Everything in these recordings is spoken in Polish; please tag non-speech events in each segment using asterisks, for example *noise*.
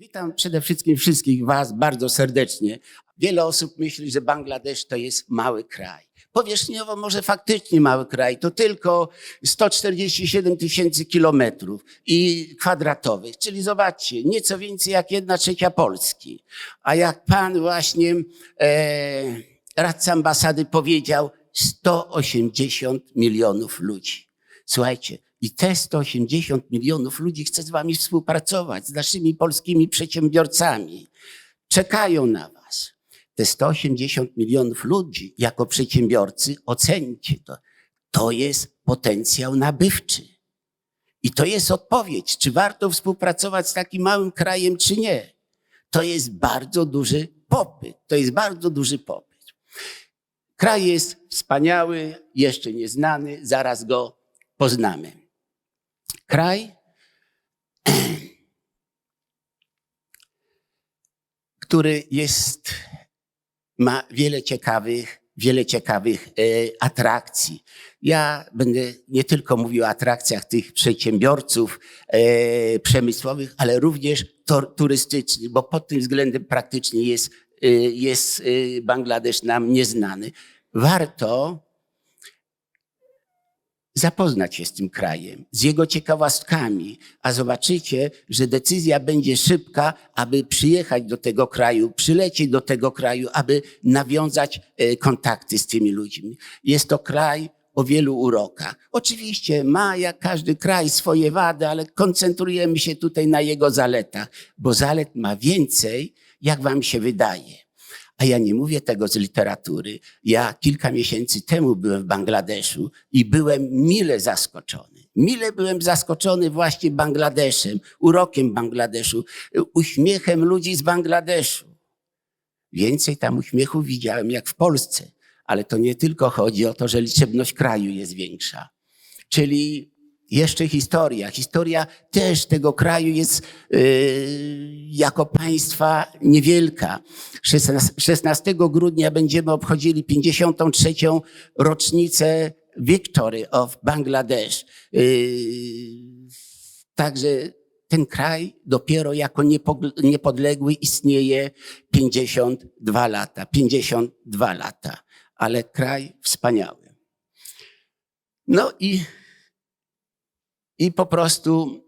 Witam przede wszystkim wszystkich Was bardzo serdecznie. Wiele osób myśli, że Bangladesz to jest mały kraj. Powierzchniowo może faktycznie mały kraj, to tylko 147 tysięcy kilometrów i kwadratowych, czyli zobaczcie, nieco więcej jak jedna trzecia Polski. A jak pan właśnie e, radca ambasady powiedział, 180 milionów ludzi. Słuchajcie, i te 180 milionów ludzi chce z wami współpracować, z naszymi polskimi przedsiębiorcami. Czekają na was. Te 180 milionów ludzi jako przedsiębiorcy, ocencie to. To jest potencjał nabywczy. I to jest odpowiedź, czy warto współpracować z takim małym krajem, czy nie. To jest bardzo duży popyt. To jest bardzo duży popyt. Kraj jest wspaniały, jeszcze nieznany, zaraz go poznamy. Kraj, który jest, ma wiele ciekawych, wiele ciekawych e, atrakcji. Ja będę nie tylko mówił o atrakcjach tych przedsiębiorców e, przemysłowych, ale również turystycznych, bo pod tym względem praktycznie jest, e, jest Bangladesz nam nieznany. Warto zapoznać się z tym krajem, z jego ciekawostkami, a zobaczycie, że decyzja będzie szybka, aby przyjechać do tego kraju, przylecieć do tego kraju, aby nawiązać e, kontakty z tymi ludźmi. Jest to kraj o wielu urokach. Oczywiście ma jak każdy kraj swoje wady, ale koncentrujemy się tutaj na jego zaletach, bo zalet ma więcej, jak wam się wydaje. A ja nie mówię tego z literatury. Ja kilka miesięcy temu byłem w Bangladeszu i byłem mile zaskoczony. Mile byłem zaskoczony właśnie Bangladeszem, urokiem Bangladeszu, uśmiechem ludzi z Bangladeszu. Więcej tam uśmiechu widziałem jak w Polsce, ale to nie tylko chodzi o to, że liczebność kraju jest większa. Czyli jeszcze historia. Historia też tego kraju jest yy, jako państwa niewielka. 16, 16 grudnia będziemy obchodzili 53. rocznicę Victory of Bangladesh. Yy, także ten kraj dopiero jako niepodległy istnieje 52 lata. 52 lata. Ale kraj wspaniały. No i i po prostu,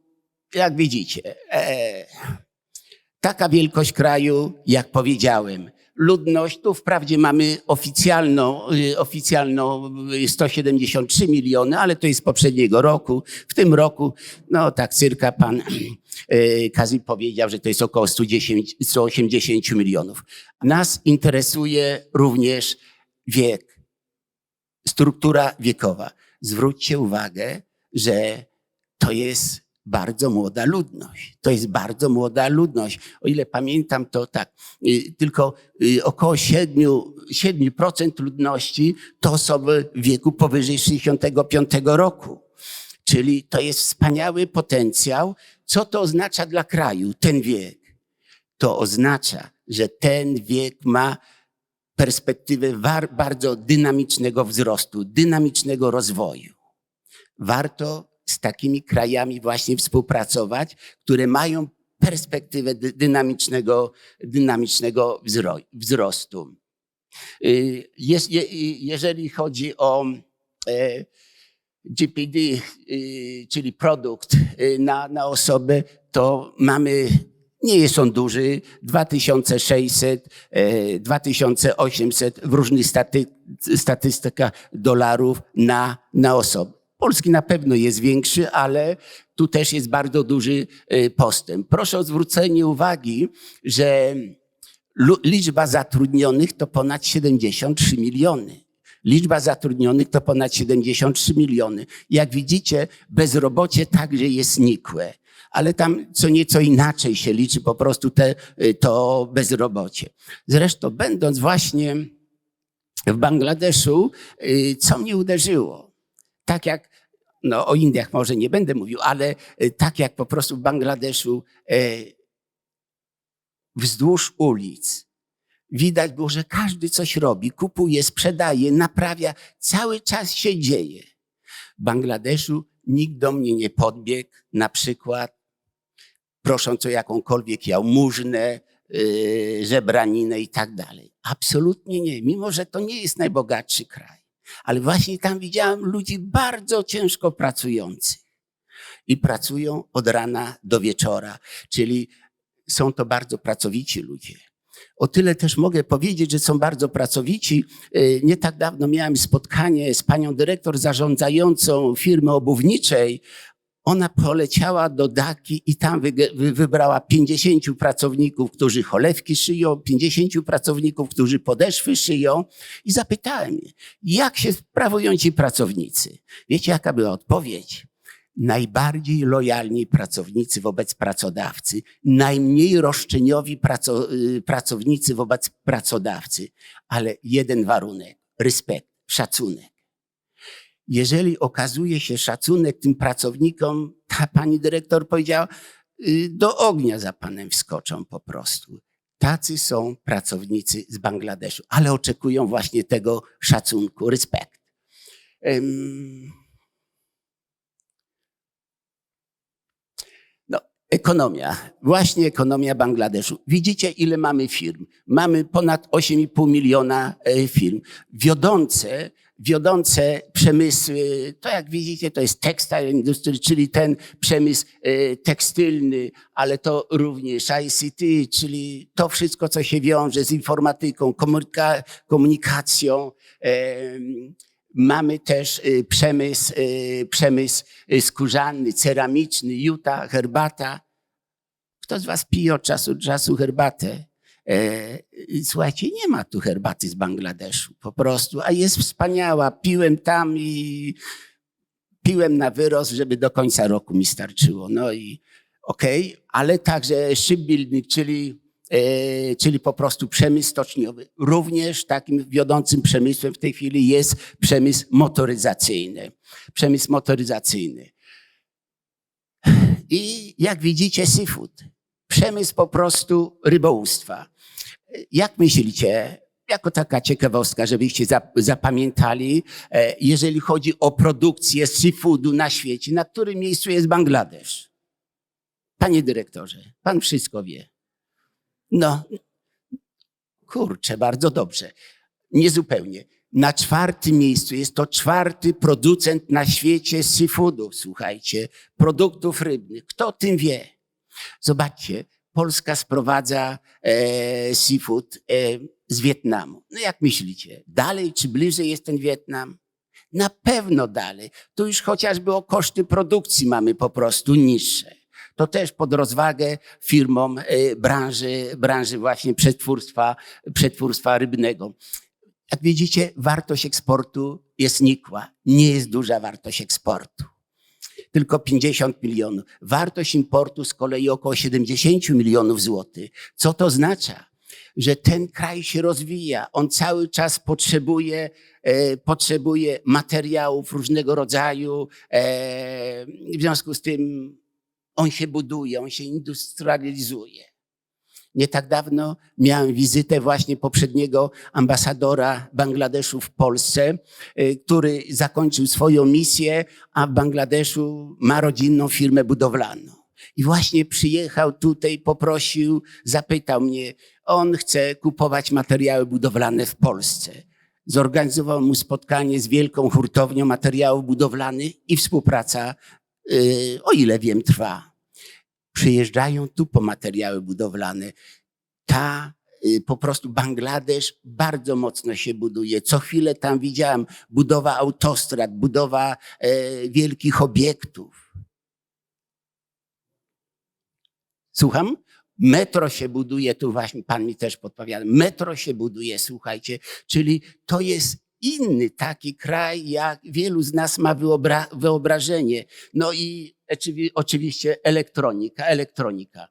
jak widzicie, e, taka wielkość kraju, jak powiedziałem, ludność, tu wprawdzie mamy oficjalną, y, oficjalną 173 miliony, ale to jest z poprzedniego roku. W tym roku, no tak cyrka pan e, Kazi powiedział, że to jest około 110, 180 milionów. Nas interesuje również wiek, struktura wiekowa. Zwróćcie uwagę, że to jest bardzo młoda ludność. To jest bardzo młoda ludność. O ile pamiętam, to tak, y, tylko y, około 7%, 7% ludności to osoby w wieku powyżej 65 roku. Czyli to jest wspaniały potencjał. Co to oznacza dla kraju, ten wiek? To oznacza, że ten wiek ma perspektywę bardzo dynamicznego wzrostu, dynamicznego rozwoju. Warto z takimi krajami właśnie współpracować, które mają perspektywę dynamicznego, dynamicznego wzrostu. Y, jeżeli chodzi o e, GPD, y, czyli produkt y, na, na osobę, to mamy, nie jest on duży, 2600, 2800 w różnych staty, statystykach dolarów na, na osobę. Polski na pewno jest większy, ale tu też jest bardzo duży y, postęp. Proszę o zwrócenie uwagi, że liczba zatrudnionych to ponad 73 miliony. Liczba zatrudnionych to ponad 73 miliony. Jak widzicie, bezrobocie także jest nikłe, ale tam co nieco inaczej się liczy po prostu te, y, to bezrobocie. Zresztą, będąc właśnie w Bangladeszu, y, co mnie uderzyło? Tak jak, no o Indiach może nie będę mówił, ale e, tak jak po prostu w Bangladeszu e, wzdłuż ulic widać było, że każdy coś robi, kupuje, sprzedaje, naprawia, cały czas się dzieje. W Bangladeszu nikt do mnie nie podbiegł, na przykład prosząc o jakąkolwiek jałmużnę, yy, żebraninę i tak dalej. Absolutnie nie, mimo że to nie jest najbogatszy kraj. Ale właśnie tam widziałem ludzi bardzo ciężko pracujących. I pracują od rana do wieczora, czyli są to bardzo pracowici ludzie. O tyle też mogę powiedzieć, że są bardzo pracowici. Yy, Nie tak dawno miałem spotkanie z panią dyrektor zarządzającą firmy obuwniczej. Ona poleciała do Daki i tam wybrała 50 pracowników, którzy cholewki szyją, 50 pracowników, którzy podeszwy szyją. I zapytałem je, jak się sprawują ci pracownicy? Wiecie, jaka była odpowiedź? najbardziej lojalni pracownicy wobec pracodawcy, najmniej roszczeniowi praco, y, pracownicy wobec pracodawcy, ale jeden warunek respekt, szacunek. Jeżeli okazuje się szacunek tym pracownikom, ta pani dyrektor powiedziała, y, do ognia za panem wskoczą po prostu. Tacy są pracownicy z Bangladeszu, ale oczekują właśnie tego szacunku, respekt. No, ekonomia, właśnie ekonomia Bangladeszu. Widzicie, ile mamy firm? Mamy ponad 8,5 miliona e, firm. Wiodące, wiodące przemysły, to jak widzicie, to jest textile industry, czyli ten przemysł e, tekstylny, ale to również ICT, czyli to wszystko, co się wiąże z informatyką, komunika- komunikacją. em, Mamy też y, przemysł, przemysł skórzany, ceramiczny, juta, herbata. Kto z was pije od czasu do czasu herbatę? E, Słuchajcie, nie ma tu herbaty z Bangladeszu po prostu, a jest wspaniała. Piłem tam i piłem na wyrost, żeby do końca roku mi starczyło. No i okej, ale także shipbuilding, czyli, e, czyli po prostu przemysł stoczniowy. Również takim wiodącym przemysłem w tej chwili jest przemysł motoryzacyjny. Przemysł motoryzacyjny. I jak widzicie, seafood. Przemysł po prostu rybołówstwa. Jak myślicie, jako taka ciekawostka, żebyście zap- zapamiętali, e, jeżeli chodzi o produkcję seafoodu na świecie, na którym miejscu jest Bangladesz? Panie dyrektorze, pan wszystko wie. No, kurczę, bardzo dobrze. Niezupełnie. Na czwartym miejscu jest to czwarty producent na świecie seafoodów, słuchajcie, produktów rybnych. Kto o tym wie? Zobaczcie, Polska sprowadza e, seafood e, z Wietnamu. No jak myślicie, dalej czy bliżej jest ten Wietnam? Na pewno dalej. Tu już chociażby o koszty produkcji mamy po prostu niższe. To też pod rozwagę firmom e, branży, branży właśnie przetwórstwa, przetwórstwa rybnego. Jak widzicie, wartość eksportu jest nikła. Nie jest duża wartość eksportu tylko 50 milionów. Wartość importu z kolei około 70 milionów złotych. Co to oznacza? Że ten kraj się rozwija. On cały czas potrzebuje, e, potrzebuje materiałów różnego rodzaju. E, w związku z tym on się buduje, on się industrializuje. Nie tak dawno miałem wizytę właśnie poprzedniego ambasadora Bangladeszu w Polsce, y, który zakończył swoją misję, a w Bangladeszu ma rodzinną firmę budowlaną. I właśnie przyjechał tutaj, poprosił, zapytał mnie, on chce kupować materiały budowlane w Polsce. Zorganizował mu spotkanie z wielką hurtownią materiałów budowlanych i współpraca, y, o ile wiem, trwa przyjeżdżają tu po materiały budowlane. Ta y, po prostu Bangladesz bardzo mocno się buduje. Co chwilę tam widziałem budowa autostrad, budowa e, wielkich obiektów. Słucham? Metro się buduje, tu właśnie pan mi też podpowiada. Metro się buduje, słuchajcie, czyli to jest inny taki kraj, jak wielu z nas ma wyobra wyobrażenie. No i oczywiście elektronika, elektronika.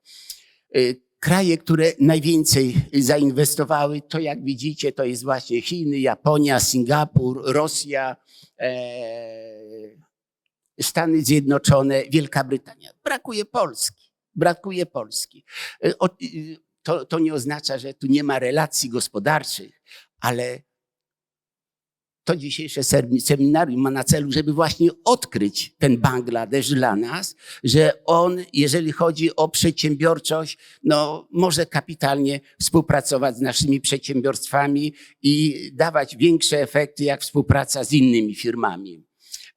Y, Kraje, które najwięcej zainwestowały, to jak widzicie, to jest właśnie Chiny, Japonia, Singapur, Rosja, e, Stany Zjednoczone, Wielka Brytania. Brakuje Polski. Brakuje Polski. Y, y, To, to nie oznacza, że tu nie ma relacji gospodarczych, ale to dzisiejsze seminarium ma na celu, żeby właśnie odkryć ten Bangladesz dla nas, że on, jeżeli chodzi o przedsiębiorczość, no, może kapitalnie współpracować z naszymi przedsiębiorstwami i dawać większe efekty jak współpraca z innymi firmami.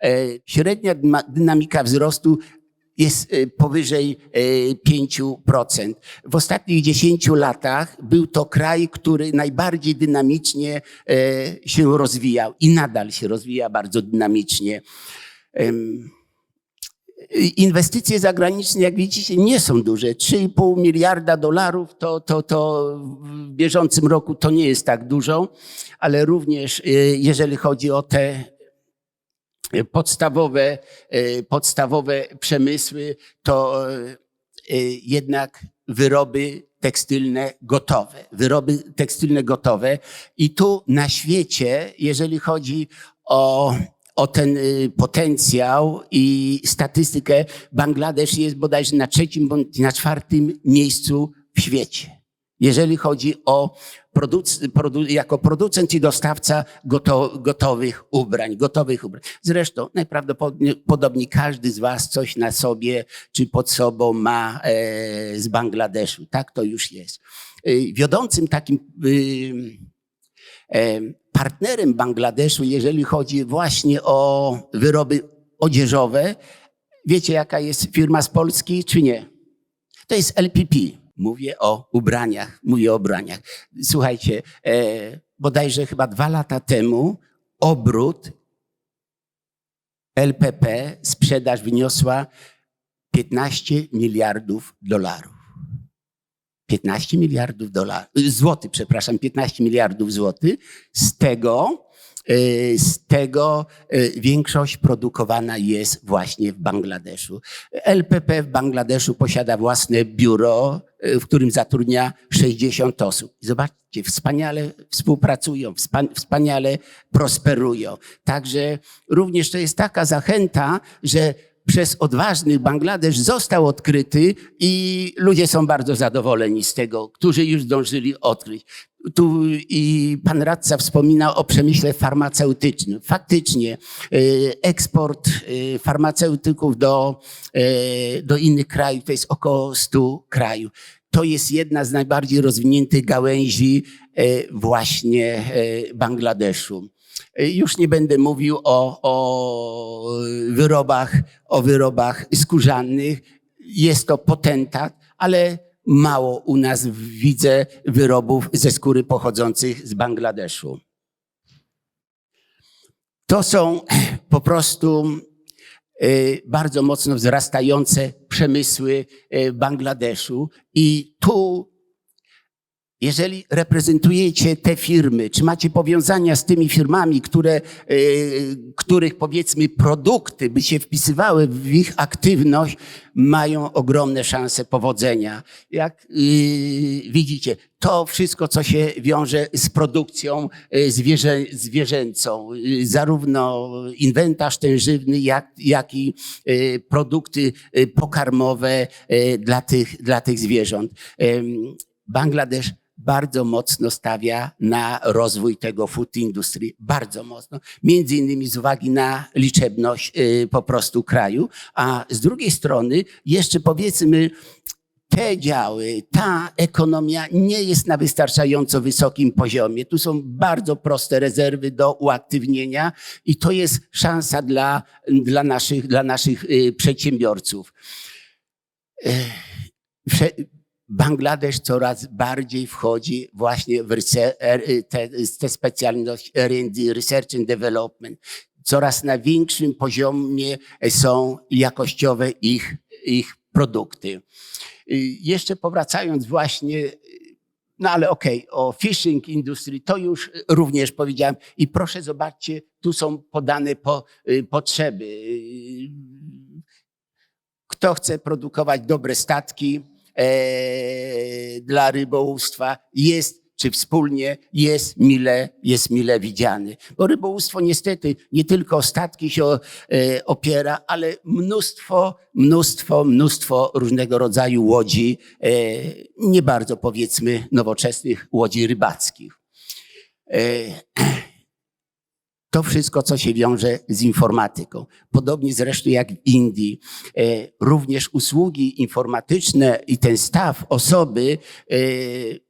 E, Średnia dynamika wzrostu jest e, powyżej e, 5%. W ostatnich 10 latach był to kraj, który najbardziej dynamicznie e, się rozwijał i nadal się rozwija bardzo dynamicznie. Inwestycje zagraniczne, jak widzicie, nie są duże. 3,5 miliarda dolarów to, to, to w bieżącym roku to nie jest tak dużo, ale również jeżeli chodzi o te podstawowe, e, podstawowe przemysły, to e, jednak wyroby tekstylne gotowe. Wyroby tekstylne gotowe. I tu na świecie, jeżeli chodzi o, o ten y, potencjał i statystykę, Bangladesz jest bodajże na trzecim bądź na czwartym miejscu w świecie. Jeżeli chodzi o produc- produ- jako producent i dostawca goto- gotowych ubrań, gotowych ubrań. Zresztą najprawdopodobniej każdy z Was coś na sobie czy pod sobą ma e, z Bangladeszu. Tak to już jest. E, Wiodącym takim y, e, partnerem Bangladeszu, jeżeli chodzi właśnie o wyroby odzieżowe, wiecie jaka jest firma z Polski, czy nie? To jest LPP. Mówię o ubraniach, mówię o ubraniach. Słuchajcie, e, bodajże chyba dwa lata temu obrót LPP, sprzedaż wyniosła 15 miliardów dolarów. 15 miliardów dolarów, złotych, przepraszam, 15 miliardów złotych. Z tego, z tego e, większość produkowana jest właśnie w Bangladeszu. LPP w Bangladeszu posiada własne biuro, e, w którym zatrudnia 60 osób. Zobaczcie, wspaniale współpracują, wspa- wspaniale prosperują. Także również to jest taka zachęta, że przez odważnych Bangladesz został odkryty i ludzie są bardzo zadowoleni z tego, którzy już zdążyli odkryć. Tu i pan radca wspominał o przemyśle farmaceutycznym. Faktycznie y, eksport y, farmaceutyków do, y, do innych krajów to jest około 100 krajów. To jest jedna z najbardziej rozwiniętych gałęzi właśnie Bangladeszu. Już nie będę mówił o, o wyrobach, o wyrobach skórzanych. Jest to potentat, ale mało u nas widzę wyrobów ze skóry pochodzących z Bangladeszu. To są po prostu y, bardzo mocno wzrastające przemysły y, Bangladeszu i tu jeżeli reprezentujecie te firmy, czy macie powiązania z tymi firmami, które, y, których powiedzmy produkty by się wpisywały w ich aktywność, mają ogromne szanse powodzenia. Jak y, widzicie, to wszystko, co się wiąże z produkcją y, zwierzę, zwierzęcą, y, zarówno inwentarz ten żywny, jak, jak i y, produkty pokarmowe dla tych, dla tych zwierząt. Bangladesz bardzo mocno stawia na rozwój tego food industry, bardzo mocno, między innymi z uwagi na liczebność y, po prostu kraju, a z drugiej strony jeszcze powiedzmy te działy, ta ekonomia nie jest na wystarczająco wysokim poziomie. Tu są bardzo proste rezerwy do uaktywnienia i to jest szansa dla, dla, naszych, dla naszych y, przedsiębiorców. Y, prze- Bangladesz coraz bardziej wchodzi właśnie w er- te, te specjalność R&D, Research and Development. Coraz na większym poziomie są jakościowe ich, ich produkty. Jeszcze powracając właśnie, no ale okej, o fishing industry, to już również powiedziałem. I proszę zobaczcie, tu są podane po, y, potrzeby. Kto chce produkować dobre statki, dla rybołówstwa jest, czy wspólnie jest mile, jest mile widziany. Bo rybołówstwo niestety nie tylko o statki się e, opiera, ale mnóstwo, mnóstwo, mnóstwo różnego rodzaju łodzi, e, nie bardzo powiedzmy nowoczesnych łodzi rybackich. To wszystko, co się wiąże z informatyką. Podobnie zresztą jak w Indii. E, Również usługi informatyczne i ten staw osoby, e,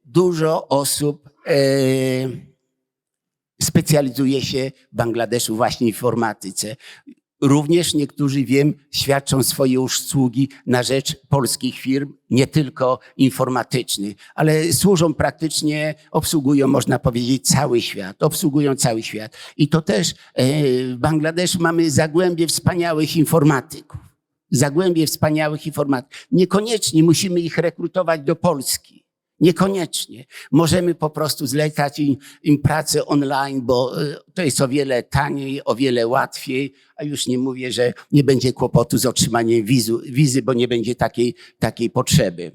dużo osób e, specjalizuje się w Bangladeszu właśnie w informatyce. Również niektórzy, wiem, świadczą swoje usługi na rzecz polskich firm, nie tylko informatycznych, ale służą praktycznie, obsługują, można powiedzieć, cały świat. Obsługują cały świat. I to też e, w Bangladeszu mamy zagłębie wspaniałych informatyków. Zagłębie wspaniałych informatyków. Niekoniecznie musimy ich rekrutować do Polski. Niekoniecznie. Możemy po prostu zlecać im, im pracę online, bo y, to jest o wiele taniej, o wiele łatwiej, a już nie mówię, że nie będzie kłopotu z otrzymaniem wizu, wizy, bo nie będzie takiej, takiej potrzeby.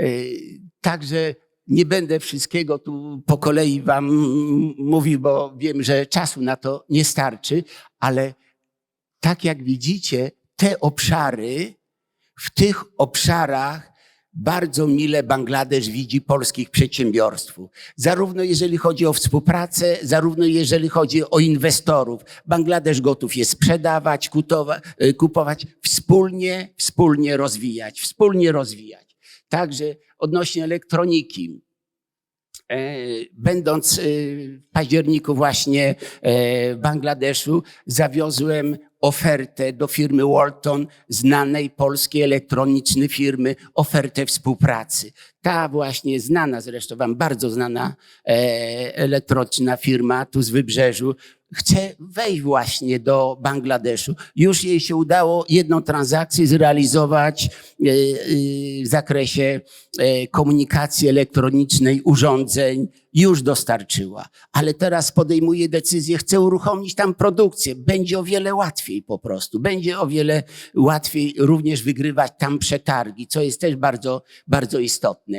Y, Także nie będę wszystkiego tu po kolei wam mówił, bo wiem, że czasu na to nie starczy, ale tak jak widzicie, te obszary, w tych obszarach bardzo mile Bangladesz widzi polskich przedsiębiorstw. Zarówno jeżeli chodzi o współpracę, zarówno jeżeli chodzi o inwestorów. Bangladesz gotów jest sprzedawać, y, kupować, wspólnie, wspólnie rozwijać, wspólnie rozwijać. Także odnośnie elektroniki. E, Będąc e, w październiku właśnie e, w Bangladeszu, zawiozłem ofertę do firmy Walton, znanej polskiej elektronicznej firmy, ofertę współpracy. Ta właśnie znana, zresztą wam bardzo znana e, elektroniczna firma tu z Wybrzeżu, chce wejść właśnie do Bangladeszu. Już jej się udało jedną transakcję zrealizować e, e, w zakresie komunikacji elektronicznej, urządzeń, już dostarczyła. Ale teraz podejmuje decyzję, chce uruchomić tam produkcję. Będzie o wiele łatwiej po prostu. Będzie o wiele łatwiej również wygrywać tam przetargi, co jest też bardzo, bardzo istotne.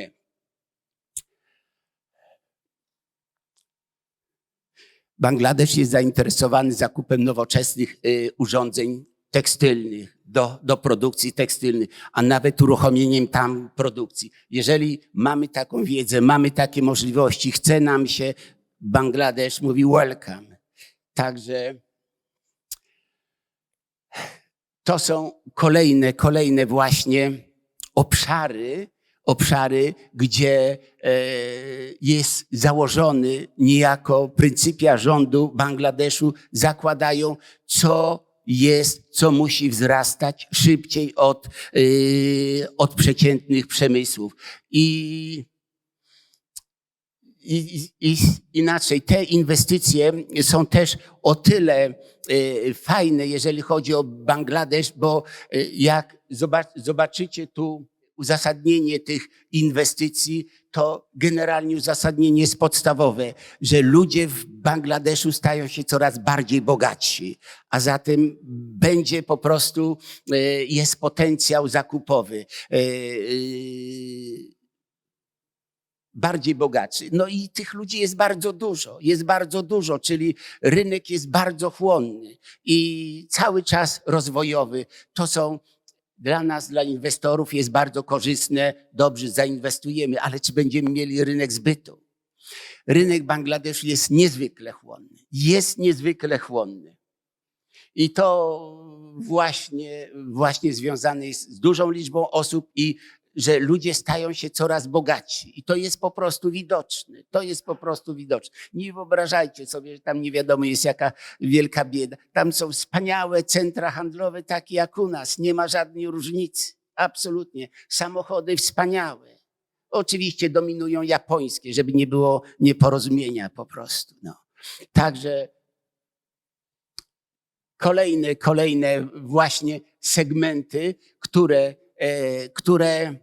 Bangladesz jest zainteresowany zakupem nowoczesnych y, urządzeń tekstylnych do, do produkcji tekstylnej, a nawet uruchomieniem tam produkcji. Jeżeli mamy taką wiedzę, mamy takie możliwości, chce nam się, Bangladesz mówi welcome. Także to są kolejne, kolejne właśnie obszary, obszary, gdzie e, jest założony niejako pryncypia rządu Bangladeszu, zakładają, co jest, co musi wzrastać szybciej od, y, od przeciętnych przemysłów. I, i, i inaczej, te inwestycje są też o tyle y, fajne, jeżeli chodzi o Bangladesz, bo jak zobac- zobaczycie tu uzasadnienie tych inwestycji, to generalnie uzasadnienie jest podstawowe, że ludzie w Bangladeszu stają się coraz bardziej bogatsi, a zatem będzie po prostu, e, jest potencjał zakupowy. e, e, Bardziej bogaczy. No i tych ludzi jest bardzo dużo, jest bardzo dużo, czyli rynek jest bardzo chłonny i cały czas rozwojowy. To są dla nas, dla inwestorów jest bardzo korzystne, dobrze zainwestujemy, ale czy będziemy mieli rynek zbytu? Rynek Bangladeszu jest niezwykle chłonny. Jest niezwykle chłonny. I to właśnie, właśnie związane jest z dużą liczbą osób i że ludzie stają się coraz bogatsi. I to jest po prostu widoczne. To jest po prostu widoczne. Nie wyobrażajcie sobie, że tam nie wiadomo jest jaka wielka bieda. Tam są wspaniałe centra handlowe, takie jak u nas. Nie ma żadnej różnicy. Absolutnie. Samochody wspaniałe. Oczywiście dominują japońskie, żeby nie było nieporozumienia po prostu. No. Także kolejne, kolejne właśnie segmenty, które, e, które,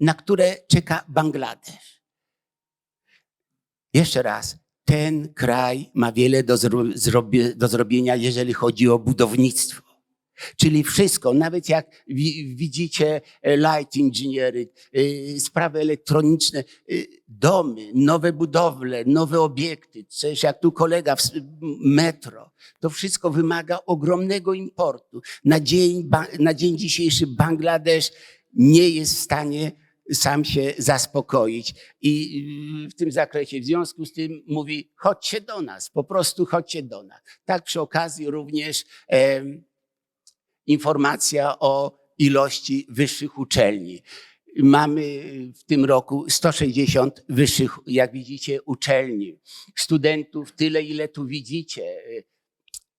na które czeka Bangladesz. Jeszcze raz, ten kraj ma wiele do, zro, do zrobienia, jeżeli chodzi o budownictwo. Czyli wszystko, nawet jak wi, widzicie e, light engineering, y, sprawy elektroniczne, y, domy, nowe budowle, nowe obiekty, coś jak tu kolega metro, to wszystko wymaga ogromnego importu. Na dzień, na dzień dzisiejszy Bangladesz nie jest w stanie sam się zaspokoić. I y, w tym zakresie, w związku z tym mówi, chodźcie do nas, po prostu chodźcie do nas. Tak przy okazji również em, informacja o ilości wyższych uczelni. Mamy w tym roku 160 wyższych, jak widzicie, uczelni. Studentów tyle, ile tu widzicie.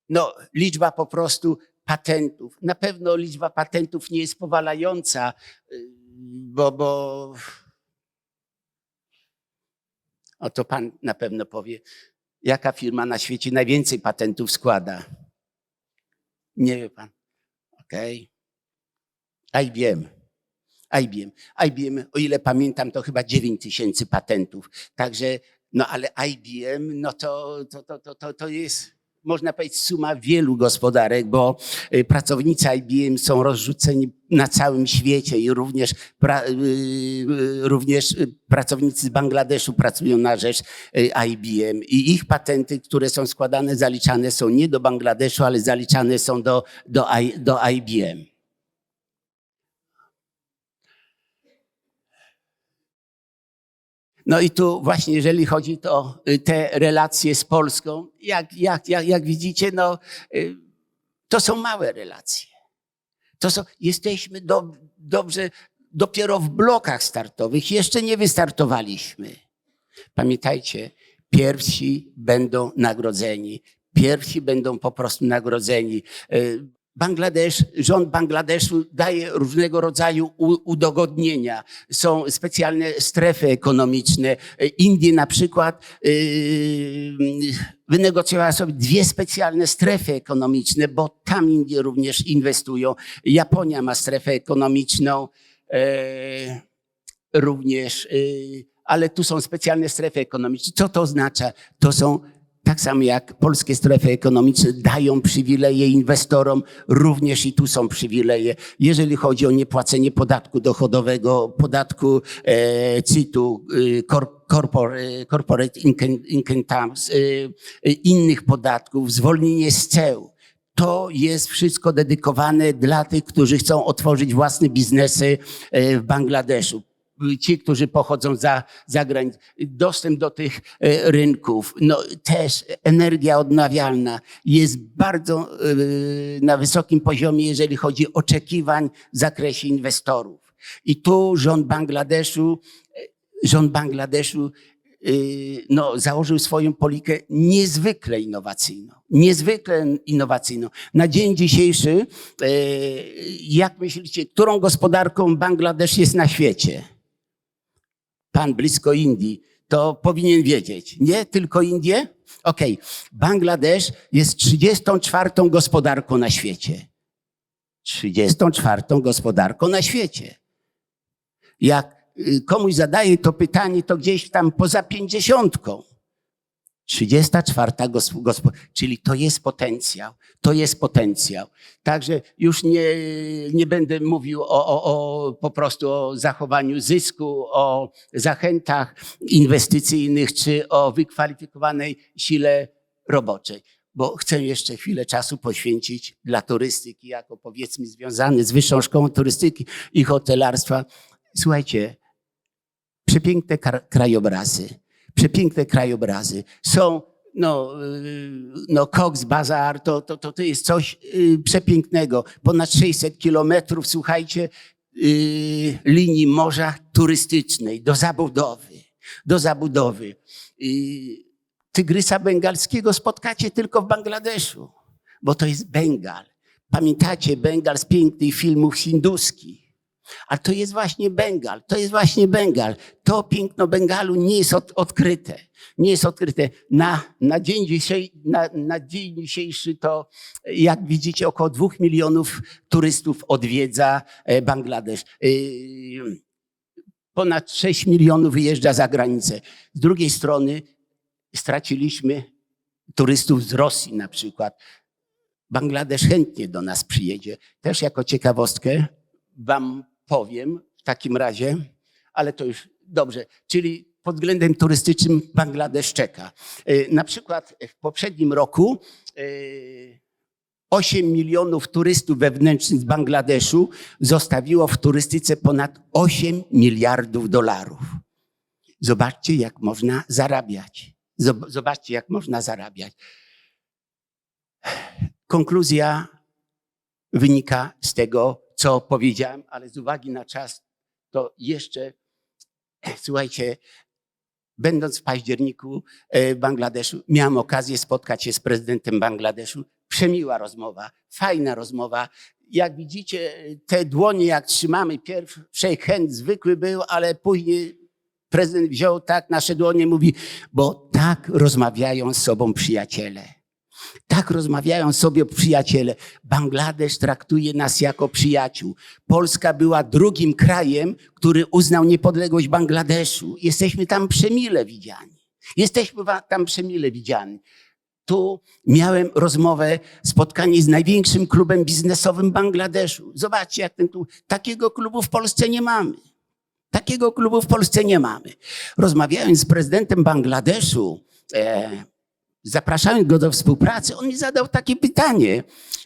No, liczba po prostu patentów. Na pewno liczba patentów nie jest powalająca, y, bo, bo o to pan na pewno powie, jaka firma na świecie najwięcej patentów składa. Nie wie pan. Okej. IBM. IBM. IBM, o ile pamiętam, to chyba 9 tysięcy patentów. Także, no ale IBM, no to, to, to, to, to jest, można powiedzieć, suma wielu gospodarek, bo y, pracownicy IBM są rozrzuceni na całym świecie i również, pra, y, y, również pracownicy z Bangladeszu pracują na rzecz IBM i ich patenty, które są składane, zaliczane są nie do Bangladeszu, ale zaliczane są do, do, do IBM. No i tu właśnie, jeżeli chodzi o y, te relacje z Polską, jak, jak, jak, jak widzicie, no, y, to są małe relacje. To są, jesteśmy do, dobrze dopiero w blokach startowych, jeszcze nie wystartowaliśmy. Pamiętajcie, pierwsi będą nagrodzeni. Pierwsi będą po prostu nagrodzeni. Bangladesz, rząd Bangladeszu daje różnego rodzaju udogodnienia. Są specjalne strefy ekonomiczne. Indie na przykład yy, wynegocjowała sobie dwie specjalne strefy ekonomiczne, bo tam Indie również inwestują. Japonia ma strefę ekonomiczną. e, również, y, ale tu są specjalne strefy ekonomiczne. Co to oznacza? To są tak samo jak polskie strefy ekonomiczne dają przywileje inwestorom, również i tu są przywileje. Jeżeli chodzi o niepłacenie podatku dochodowego, podatku e, CIT-u, y, kor, corpor, y, corporate income, tax, y, y, innych podatków, zwolnienie z ceł. To jest wszystko dedykowane dla tych, którzy chcą otworzyć własne biznesy e, w Bangladeszu. Ci, którzy pochodzą za, za granic, dostęp do tych e, rynków, no też energia odnawialna jest bardzo e, na wysokim poziomie, jeżeli chodzi o oczekiwań w zakresie inwestorów. I tu rząd Bangladeszu, e, rząd Bangladeszu no, założył swoją politykę niezwykle innowacyjną. Niezwykle innowacyjną. Na dzień dzisiejszy, jak myślicie, którą gospodarką Bangladesz jest na świecie? Pan blisko Indii, to powinien wiedzieć. Nie tylko Indie? Okej. Bangladesz jest 34. gospodarką na świecie. 34. gospodarką na świecie. Jak y, komuś zadaje to pytanie, to gdzieś tam poza pięćdziesiątką. 34 gosp- gosp- czyli to jest potencjał, to jest potencjał. Także już nie, nie będę mówił o, o, o po prostu o zachowaniu zysku, o zachętach inwestycyjnych czy o wykwalifikowanej sile roboczej, bo chcę jeszcze chwilę czasu poświęcić dla turystyki, jako powiedzmy związany z Wyższą Szkołą Turystyki i Hotelarstwa. Słuchajcie, przepiękne krajobrazy, przepiękne krajobrazy. Są, no, y, no Cox Bazar, to, to, to, to jest coś y, przepięknego. Ponad 600 kilometrów, słuchajcie, y, linii morza turystycznej do zabudowy, do zabudowy. Tygrysa bengalskiego spotkacie tylko w Bangladeszu, bo to jest Bengal. Pamiętacie Bengal z pięknych filmów hinduskich? A to jest właśnie Bengal, to jest właśnie Bengal. To piękno Bengalu nie jest od, odkryte. Nie jest odkryte. Na, na, dzień na, na dzień dzisiejszy to, jak widzicie, około dwóch milionów turystów odwiedza e, Bangladesz. Yy, Ponad 6 milionów wyjeżdża za granicę. Z drugiej strony straciliśmy turystów z Rosji na przykład. Bangladesz chętnie do nas przyjedzie. Też jako ciekawostkę wam powiem w takim razie, ale to już dobrze. Czyli pod względem turystycznym Bangladesz czeka. Y, Na przykład w poprzednim roku y, 8 milionów turystów wewnętrznych z Bangladeszu zostawiło w turystyce ponad 8 miliardów dolarów. Zobaczcie, jak można zarabiać. Zob- Zobaczcie, jak można zarabiać. Konkluzja wynika z tego, co powiedziałem, ale z uwagi na czas, to jeszcze, *clears throat* słuchajcie, będąc w październiku e, w Bangladeszu, miałem okazję spotkać się z prezydentem Bangladeszu. Przemiła rozmowa, fajna rozmowa. Jak widzicie, te dłonie, jak trzymamy, pierwszy hand zwykły był, ale później prezydent wziął tak nasze dłonie, mówi, bo tak rozmawiają z sobą przyjaciele. Tak rozmawiają sobie przyjaciele. Bangladesz traktuje nas jako przyjaciół. Polska była drugim krajem, który uznał niepodległość Bangladeszu. Jesteśmy tam przemile widziani. Jesteśmy tam przemile widziani. Tu miałem rozmowę, spotkanie z największym klubem biznesowym Bangladeszu. Zobaczcie, jak ten klub. Takiego klubu w Polsce nie mamy. Takiego klubu w Polsce nie mamy. Rozmawiając z prezydentem Bangladeszu, e, zapraszając go do współpracy, on mi zadał takie pytanie.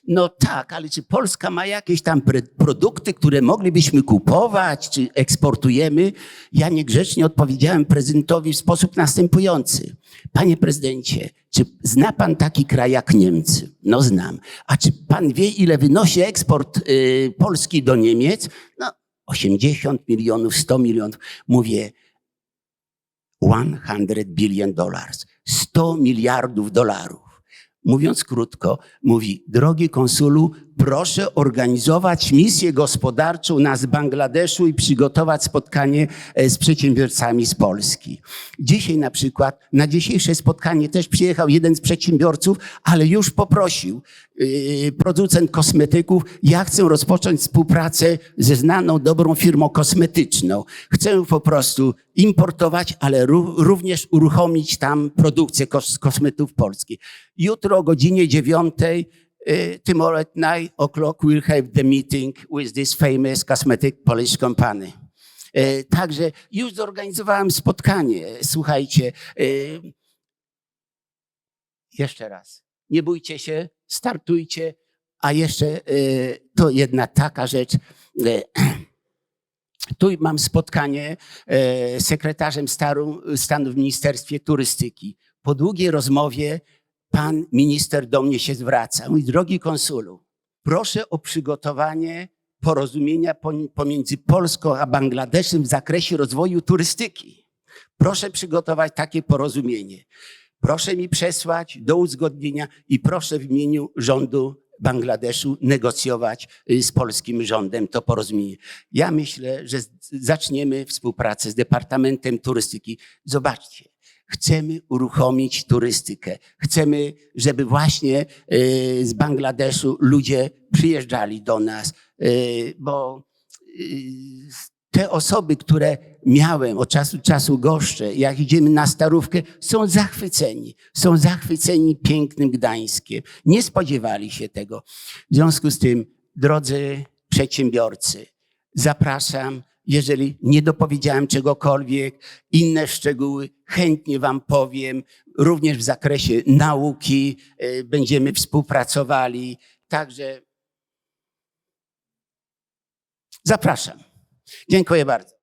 No tak, ale czy Polska ma jakieś tam produkty, które moglibyśmy kupować, czy eksportujemy? Ja niegrzecznie odpowiedziałem prezydentowi w sposób następujący. Panie prezydencie, czy zna pan taki kraj jak Niemcy? No znam. A czy pan wie, ile wynosi eksport y, Polski do Niemiec? No 80 milionów, 100 milionów. Mówię, 100 billion dollars, 100 miliardów dolarów. Mówiąc krótko, mówi, drogi konsulu, proszę organizować misję gospodarczą nas z Bangladeszu i przygotować spotkanie e, z przedsiębiorcami z Polski. Dzisiaj na przykład, na dzisiejsze spotkanie też przyjechał jeden z przedsiębiorców, ale już poprosił yy, producent kosmetyków, ja chcę rozpocząć współpracę ze znaną, dobrą firmą kosmetyczną. Chcę po prostu importować, ale ró- również uruchomić tam produkcję kos- kosmetów polskich. Jutro o godzinie dziewiątej, y, tomorrow at nine o'clock we'll have the meeting with this famous cosmetic Polish company. Y, Także już zorganizowałem spotkanie. Słuchajcie, y, jeszcze raz. Nie bójcie się, startujcie. A jeszcze y, to jedna taka rzecz. *clears throat* Tu mam spotkanie z sekretarzem stanu w Ministerstwie Turystyki. Po długiej rozmowie pan minister do mnie się zwraca. Mój drogi konsulu, proszę o przygotowanie porozumienia pom- pomiędzy Polską a Bangladeszem w zakresie rozwoju turystyki. Proszę przygotować takie porozumienie. Proszę mi przesłać do uzgodnienia i proszę w imieniu rządu Bangladeszu negocjować y, z polskim rządem to porozumienie. Ja myślę, że zaczniemy współpracę z Departamentem Turystyki. Zobaczcie, chcemy uruchomić turystykę. Chcemy, żeby właśnie y, z Bangladeszu ludzie przyjeżdżali do nas, y, bo y, te osoby, które miałem od czasu do czasu goszczę, jak idziemy na Starówkę, są zachwyceni. Są zachwyceni pięknym Gdańskiem. Nie spodziewali się tego. W związku z tym, drodzy przedsiębiorcy, zapraszam. Jeżeli nie dopowiedziałem czegokolwiek, inne szczegóły chętnie Wam powiem. Również w zakresie nauki y, będziemy współpracowali. Także zapraszam. Dziękuję bardzo.